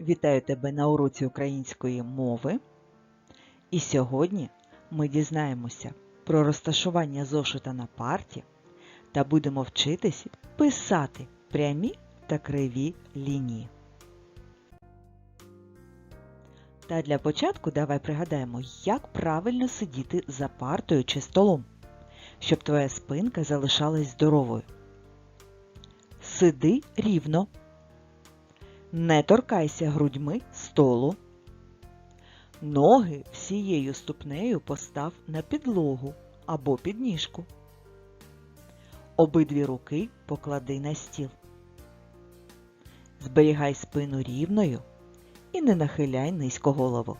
Вітаю тебе на уроці української мови. І сьогодні ми дізнаємося про розташування зошита на парті та будемо вчитись писати прямі та криві лінії. Та для початку давай пригадаємо, як правильно сидіти за партою чи столом, щоб твоя спинка залишалась здоровою. Сиди рівно. Не торкайся грудьми столу. Ноги всією ступнею постав на підлогу або підніжку. Обидві руки поклади на стіл. Зберігай спину рівною і не нахиляй низько голову.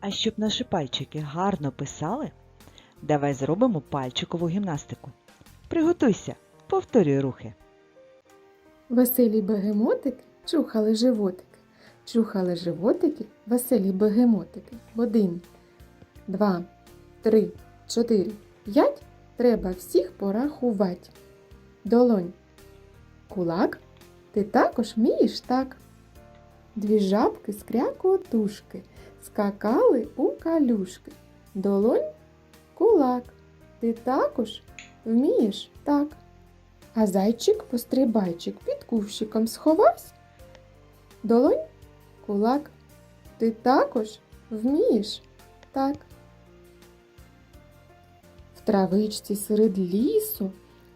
А щоб наші пальчики гарно писали, давай зробимо пальчикову гімнастику. Приготуйся, повторюй рухи. Веселі бегемотики чухали животики. Чухали животики, веселі бегемотики. Один, два, три, чотири, п'ять. Треба всіх порахувати. Долонь. Кулак. Ти також вмієш так. Дві жабки з крякотушки скакали у калюшки. Долонь. Кулак. Ти також вмієш так. А зайчик-пострибайчик під кущиком сховався. Долонь, кулак, ти також вмієш так. В травичці серед лісу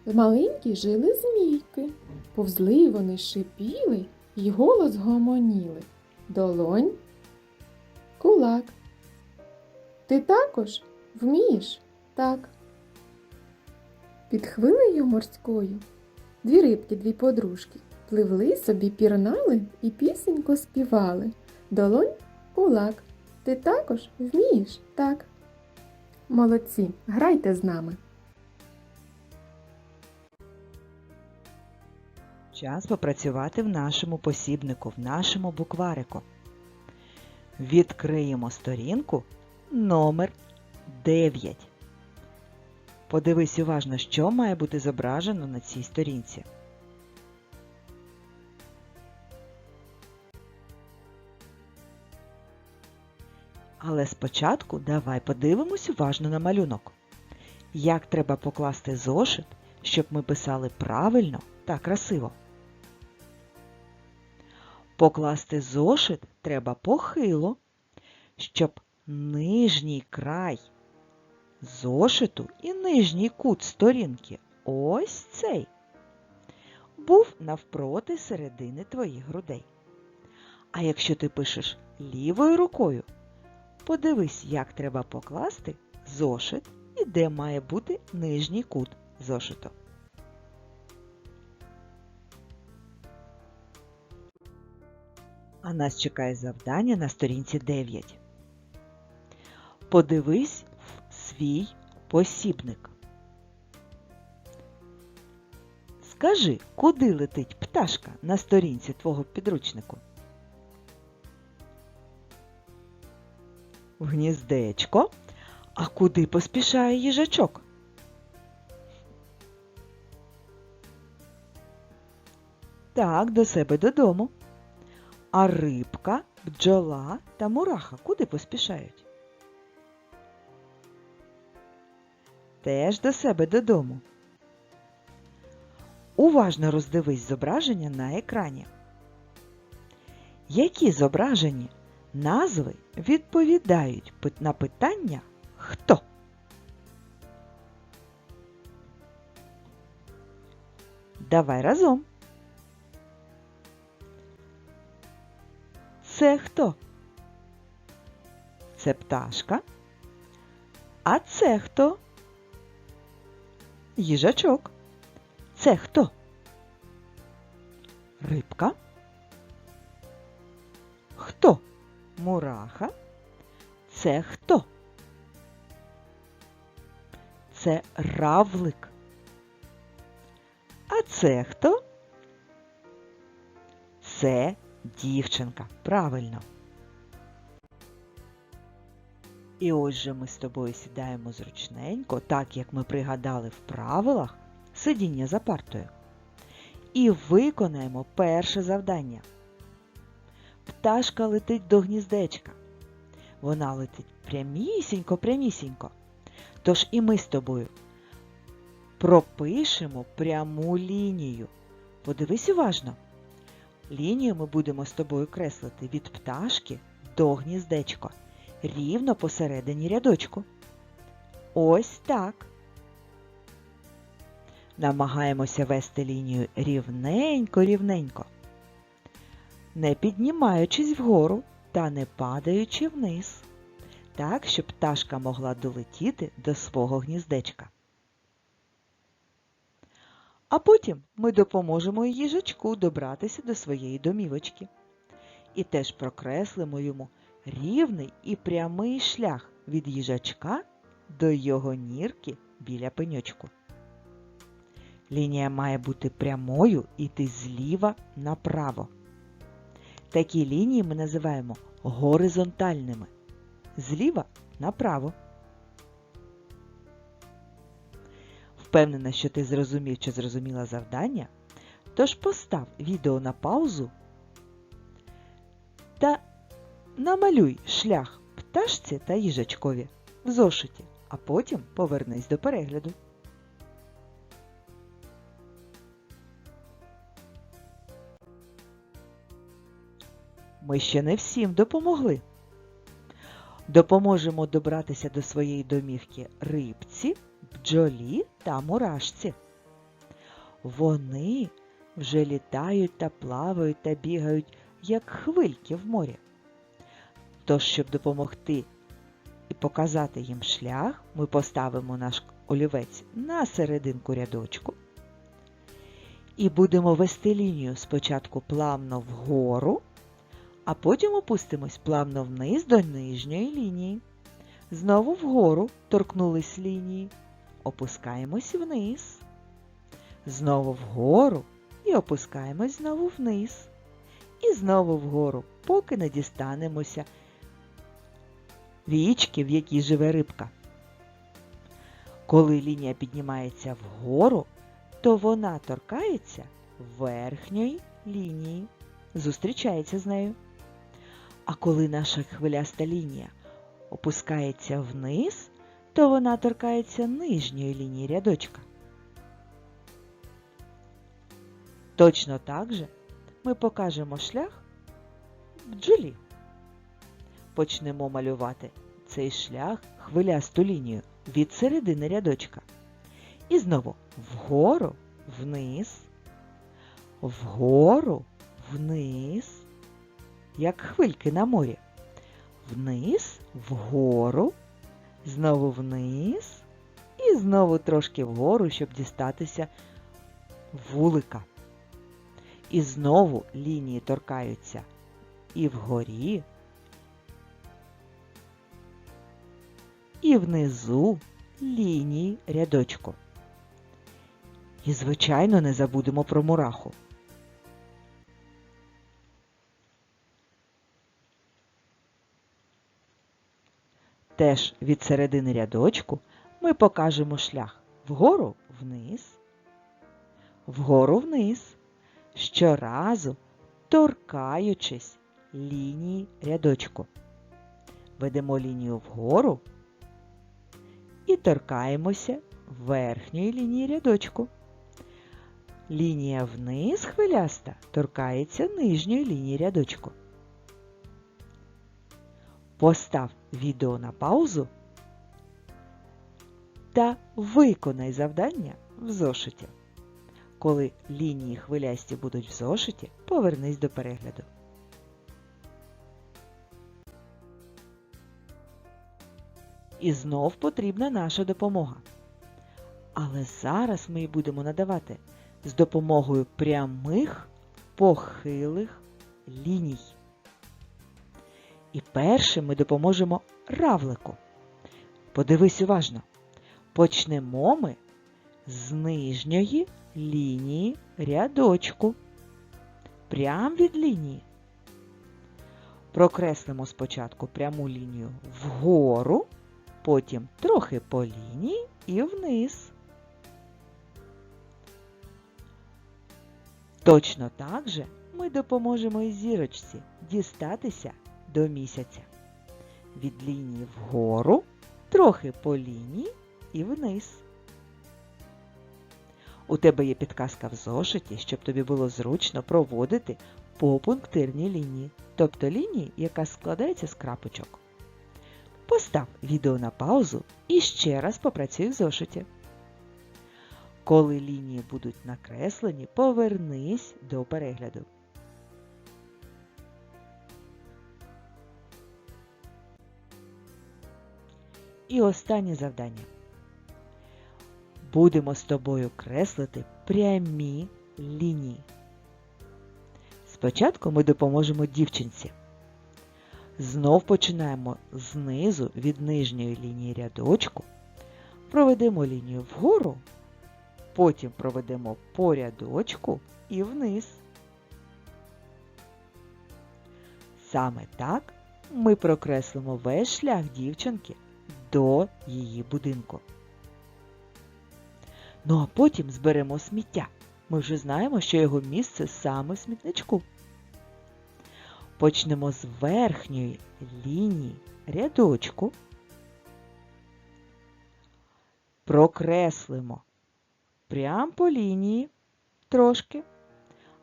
маленькі жили змійки. Повзли вони шипіли й голос гомоніли. Долонь, кулак. Ти також вмієш так. Під хвилею морською дві рибки, дві подружки, пливли собі, пірнали і пісенько співали. Долонь, кулак, ти також вмієш так. Молодці, грайте з нами. Час попрацювати в нашому посібнику, в нашому букварику. Відкриємо сторінку номер 9. Подивись уважно, що має бути зображено на цій сторінці. Але спочатку давай подивимось уважно на малюнок. Як треба покласти зошит, щоб ми писали правильно та красиво. Покласти зошит треба похило, щоб нижній край зошиту і нижній кут сторінки ось цей був навпроти середини твоїх грудей. А якщо ти пишеш лівою рукою, подивись, як треба покласти зошит і де має бути нижній кут зошиту. А нас чекає завдання на сторінці 9. Подивись свій посібник. Скажи, куди летить пташка на сторінці твого підручнику? В гніздечко. А куди поспішає їжачок? Так, до себе додому. А рибка, бджола та мураха куди поспішають? Теж до себе додому. Уважно роздивись зображення на екрані. Які зображені назви відповідають на питання хто? Давай разом. Це хто? Це пташка. А це хто? Їжачок. Це хто? Рибка. Хто? Мураха. Це хто? Це равлик. А це хто? Це дівчинка. Правильно. І ось же ми з тобою сідаємо зручненько, так як ми пригадали в правилах сидіння за партою. і виконаємо перше завдання. Пташка летить до гніздечка. Вона летить прямісінько, прямісінько. Тож і ми з тобою пропишемо пряму лінію. Подивись уважно. Лінію ми будемо з тобою креслити від пташки до гніздечка, рівно посередині рядочку. Ось так. Намагаємося вести лінію рівненько-рівненько, не піднімаючись вгору та не падаючи вниз, так, щоб пташка могла долетіти до свого гніздечка. А потім ми допоможемо їжачку добратися до своєї домівочки. І теж прокреслимо йому рівний і прямий шлях від їжачка до його нірки біля пеньочку. Лінія має бути прямою і йти зліва направо. Такі лінії ми називаємо горизонтальними. Зліва направо. Впевнена, що ти зрозумів чи зрозуміла завдання, тож постав відео на паузу та намалюй шлях пташці та їжачкові в зошиті, а потім повернись до перегляду. Ми ще не всім допомогли. Допоможемо добратися до своєї домівки рибці, бджолі та мурашці. Вони вже літають та плавають та бігають, як хвильки в морі. Тож, щоб допомогти і показати їм шлях, ми поставимо наш олівець на серединку рядочку і будемо вести лінію спочатку плавно вгору, а потім опустимось плавно вниз до нижньої лінії. Знову вгору торкнулись лінії, опускаємось вниз, знову вгору і опускаємось знову вниз. І знову вгору, поки не дістанемося річки, в якій живе рибка. Коли лінія піднімається вгору, то вона торкається верхньої лінії, зустрічається з нею. А коли наша хвиляста лінія опускається вниз, то вона торкається нижньої лінії рядочка. Точно так же ми покажемо шлях бджолі. Почнемо малювати цей шлях хвилясту лінію від середини рядочка. І знову вгору, вниз, вгору, вниз, як хвильки на морі. Вниз, вгору, знову вниз і знову трошки вгору, щоб дістатися вулика. І знову лінії торкаються і вгорі, і внизу лінії рядочку. І, звичайно, не забудемо про мураху. Теж від середини рядочку ми покажемо шлях вгору вниз, вгору вниз, щоразу торкаючись лінії рядочку. Ведемо лінію вгору торкаємося верхньої лінії рядочку. Лінія вниз хвиляста торкається нижньої лінії рядочку. Постав відео на паузу та виконай завдання в зошиті. Коли лінії хвилясті будуть в зошиті, повернись до перегляду. І знов потрібна наша допомога. Але зараз ми її будемо надавати з допомогою прямих похилих ліній. І першим ми допоможемо равлику. Подивись уважно. Почнемо ми з нижньої лінії рядочку. Прям від лінії. Прокреслимо спочатку пряму лінію вгору, потім трохи по лінії і вниз. Точно так же ми допоможемо і зірочці дістатися до місяця. Від лінії вгору, трохи по лінії і вниз. У тебе є підказка в зошиті, щоб тобі було зручно проводити по пунктирній лінії, тобто лінії, яка складається з крапочок. Постав відео на паузу і ще раз попрацюй в зошиті. Коли лінії будуть накреслені, повернись до перегляду. І останнє завдання. Будемо з тобою креслити прямі лінії. Спочатку ми допоможемо дівчинці. Знов починаємо знизу від нижньої лінії рядочку, проведемо лінію вгору, потім проведемо по рядочку і вниз. Саме так ми прокреслимо весь шлях дівчинки до її будинку. Ну а потім зберемо сміття. Ми вже знаємо, що його місце саме в смітничку. Почнемо з верхньої лінії рядочку. Прокреслимо прямо по лінії трошки,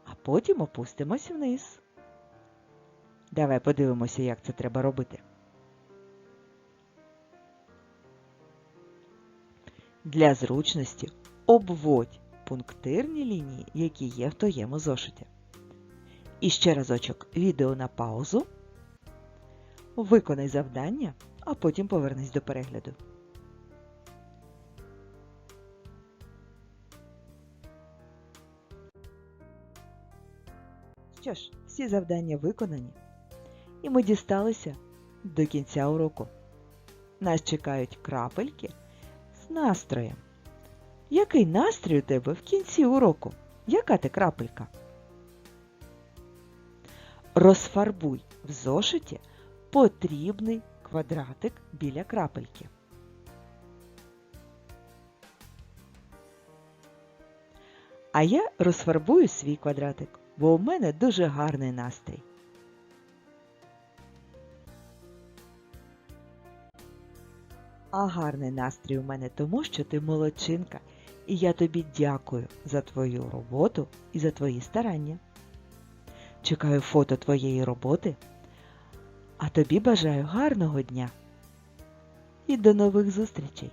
а потім опустимось вниз. Давай подивимося, як це треба робити. Для зручності обводь пунктирні лінії, які є в твоєму зошиті. І ще разочок відео на паузу. Виконай завдання, а потім повернись до перегляду. Що ж, всі завдання виконані, і ми дісталися до кінця уроку. Нас чекають крапельки з настроєм. Який настрій у тебе в кінці уроку? Яка ти крапелька? Розфарбуй в зошиті потрібний квадратик біля крапельки. А я розфарбую свій квадратик, бо у мене дуже гарний настрій. А гарний настрій у мене тому, що ти молодчинка, і я тобі дякую за твою роботу і за твої старання. Чекаю фото твоєї роботи, а тобі бажаю гарного дня і до нових зустрічей!